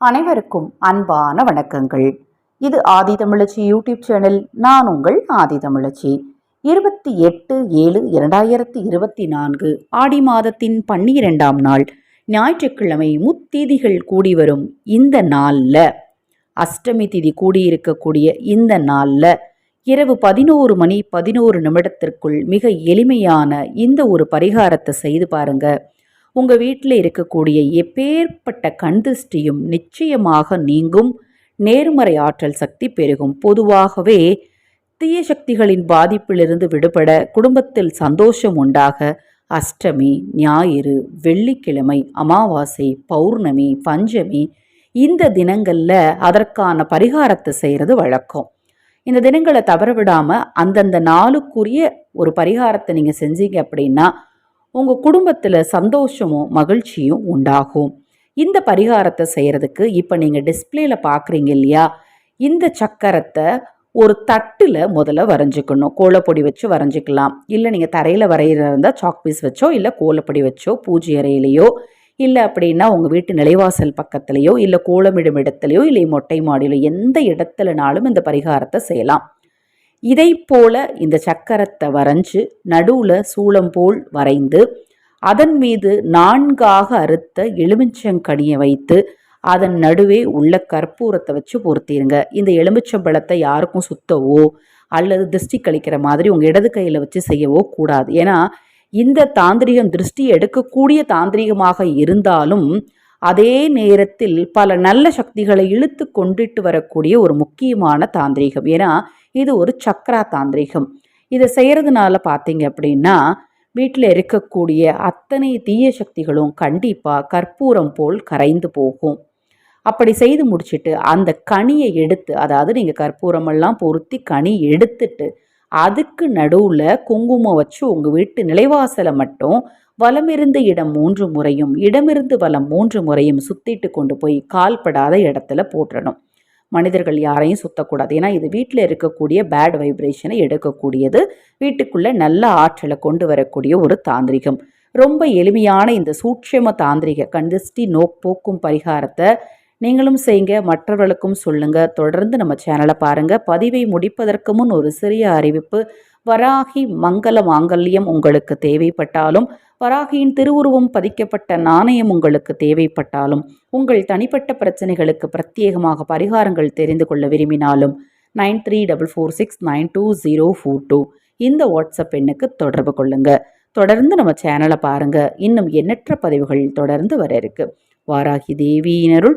அனைவருக்கும் அன்பான வணக்கங்கள். இது ஆதி தமிழச்சி யூடியூப் சேனல் நான் உங்கள் ஆதி தமிழச்சி. இருபத்தி எட்டு ஏழு இரண்டாயிரத்தி இருபத்தி நான்கு ஆடி மாதத்தின் பன்னிரெண்டாம் நாள் ஞாயிற்றுக்கிழமை முத்தீதிகள் கூடி வரும் இந்த நாளில். அஷ்டமி திதி கூடியிருக்கக்கூடிய இந்த நாளில் இரவு பதினோரு மணி பதினோரு நிமிடத்திற்குள் மிக எளிமையான இந்த ஒரு பரிகாரத்தை செய்து பாருங்கள் உங்கள் வீட்டில் இருக்கக்கூடிய எப்பேற்பட்ட கண் திருஷ்டியும் நிச்சயமாக நீங்கும். நேர்மறை ஆற்றல் சக்தி பெருகும். பொதுவாகவே தீய சக்திகளின் பாதிப்பிலிருந்து விடுபட குடும்பத்தில் சந்தோஷம் உண்டாக அஷ்டமி ஞாயிறு வெள்ளிக்கிழமை அமாவாசை பௌர்ணமி பஞ்சமி இந்த தினங்களில் அதற்கான பரிகாரத்தை செய்கிறது வழக்கம். இந்த தினங்களை தவற விடாமல் அந்தந்த நாளுக்குரிய ஒரு பரிகாரத்தை நீங்கள் செஞ்சீங்க அப்படின்னா உங்கள் குடும்பத்தில் சந்தோஷமும் மகிழ்ச்சியும் உண்டாகும். இந்த பரிகாரத்தை செய்கிறதுக்கு இப்போ நீங்கள் டிஸ்பிளேல பார்க்குறீங்க இல்லையா? இந்த சக்கரத்தை ஒரு தட்டில் முதல்ல வரைஞ்சிக்கணும். கோலப்பொடி வச்சு வரைஞ்சிக்கலாம். இல்லை நீங்கள் தரையில் வரைகிறதா இருந்தால் சாக் பீஸ் வச்சோ இல்லை கோலப்பொடி வச்சோ பூஜை அறையிலையோ இல்லை அப்படின்னா உங்கள் வீட்டு நிலைவாசல் பக்கத்துலேயோ இல்லை கோலமிடும் இடத்துலையோ இல்லை மொட்டை மாடியிலோ எந்த இடத்துலனாலும் இந்த பரிகாரத்தை செய்யலாம். இதை போல இந்த சக்கரத்தை வரைஞ்சு நடுவில் சூளம் போல் வரைந்து அதன் மீது நான்காக அறுத்த எலுமிச்சங்கனியை வைத்து அதன் நடுவே உள்ள கற்பூரத்தை வச்சு பொருத்திடுங்க இந்த எலுமிச்சம்பழத்தை யாருக்கும் சுத்தவோ அல்லது திருஷ்டி கழிக்கிற மாதிரி உங்கள் இடது கையில் வச்சு செய்யவோ கூடாது. ஏன்னா இந்த தாந்திரிகம் திருஷ்டி எடுக்கக்கூடிய தாந்திரிகமாக இருந்தாலும் அதே நேரத்தில் பல நல்ல சக்திகளை இழுத்து கொண்டுட்டு வரக்கூடிய ஒரு முக்கியமான தாந்திரிகம். ஏன்னா இது ஒரு சக்ரா தாந்திரிகம். இதை செய்கிறதுனால பார்த்தீங்க அப்படின்னா வீட்டில் இருக்கக்கூடிய அத்தனை தீய சக்திகளும் கண்டிப்பாக கற்பூரம் போல் கரைந்து போகும். அப்படி செய்து முடிச்சுட்டு அந்த கனியை எடுத்து அதாவது நீங்கள் கற்பூரமெல்லாம் பொருத்தி கனி எடுத்துட்டு அதுக்கு நடுவில் குங்குமம் வச்சு உங்கள் வீட்டு நிலைவாசலை மட்டும் வலமிருந்து இடம் மூன்று முறையும் இடமிருந்து வலம் மூன்று முறையும் சுத்திட்டு கொண்டு போய் கால்படாத இடத்துல போட்டுடணும் மனிதர்கள் யாரையும் சுத்தக்கூடாது. ஏன்னா இது வீட்டில் இருக்கக்கூடிய பேட் வைப்ரேஷனை எடுக்கக்கூடியது. வீட்டுக்குள்ளே நல்ல ஆற்றலை கொண்டு வரக்கூடிய ஒரு தாந்திரிகம். ரொம்ப எளிமையான இந்த சூட்சம தாந்திரிக கண்டிஸ்டி நோப்போக்கும் பரிகாரத்தை நீங்களும் செய்யுங்க மற்றவர்களுக்கும் சொல்லுங்க. தொடர்ந்து நம்ம சேனலை பாருங்க. பதிவை முடிப்பதற்கு முன் ஒரு சிறிய அறிவிப்பு. வராகி மங்கள மாங்கல்யம் உங்களுக்கு தேவைப்பட்டாலும் வராகியின் திருவுருவம் பதிக்கப்பட்ட நாணயம் உங்களுக்கு தேவைப்பட்டாலும் உங்கள் தனிப்பட்ட பிரச்சனைகளுக்கு பிரத்யேகமாக பரிகாரங்கள் தெரிந்து கொள்ள விரும்பினாலும் nine three double four six nine two zero four two இந்த வாட்ஸ்அப் எண்ணுக்கு தொடர்பு கொள்ளுங்க. தொடர்ந்து நம்ம சேனலை பாருங்க. இன்னும் எண்ணற்ற பதிவுகள் தொடர்ந்து வர இருக்கு. வாராகி தேவியினருள்